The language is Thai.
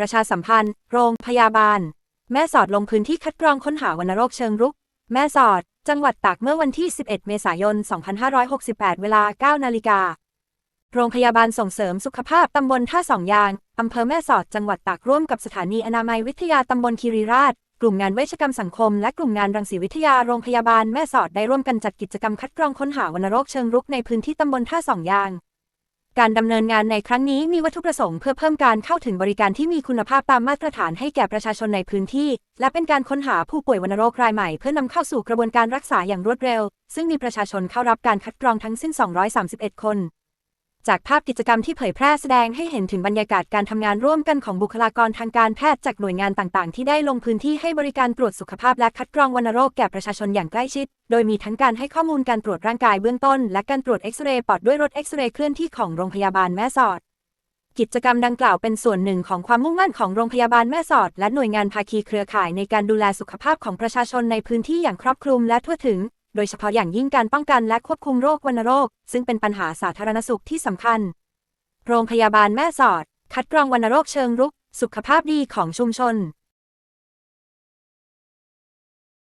ประชาสัมพันธ์ โรงพยาบาล แม่สอดลงพื้นที่คัดกรองค้นหาวัณโรคเชิงรุก แม่สอด จังหวัดตากเมื่อวันที่ 11 เมษายน 2568 เวลา 9 นาฬิกา โรงพยาบาลส่งเสริมสุขภาพตำบลท่าสองยาง อำเภอแม่สอด จังหวัดตากร่วมกับสถานีอนามัยวิทยาตำบลคีรีราชกลุ่มงานเวชกรรมสังคม และกลุ่มงานรังสีวิทยาโรงพยาบาลแม่สอดได้ร่วมกันจัดกิจกรรมคัดกรองค้นหาวัณโรคเชิงรุกในพื้นที่ตำบลท่าสองยาง การดำเนินงานในครั้งนี้มีวัตถุประสงค์เพื่อเพิ่มการเข้าถึงบริการที่มีคุณภาพตามมาตรฐานให้แก่ประชาชนในพื้นที่ และเป็นการค้นหาผู้ป่วยวัณโรครายใหม่เพื่อนำเข้าสู่กระบวนการรักษาอย่างรวดเร็ว ซึ่งมีประชาชนเข้ารับการคัดกรองทั้งสิ้น 231 คน จากภาพกิจกรรมที่เผยแพร่แสดงให้เห็นถึงบรรยากาศการทำงานร่วมกันของบุคลากรทางการแพทย์จากหน่วยงานต่างๆ ที่ได้ลงพื้นที่ให้บริการตรวจสุขภาพและคัดกรองวัณโรคแก่ประชาชนอย่างใกล้ชิด โดยมีทั้งการให้ข้อมูลการตรวจร่างกายเบื้องต้น และการตรวจเอ็กซเรย์ปอดด้วยรถเอ็กซเรย์เคลื่อนที่ของโรงพยาบาลแม่สอด กิจกรรมดังกล่าวเป็นส่วนหนึ่งของความมุ่งมั่นของโรงพยาบาลแม่สอด และหน่วยงานภาคีเครือข่ายในการดูแลสุขภาพของประชาชนในพื้นที่อย่างครอบคลุมและทั่วถึง โดยเฉพาะอย่างยิ่งการป้องกันและควบคุมโรควัณโรค ซึ่งเป็นปัญหาสาธารณสุขที่สำคัญ โรงพยาบาลแม่สอด คัดกรองวัณโรคเชิงรุก สุขภาพดีของชุมชน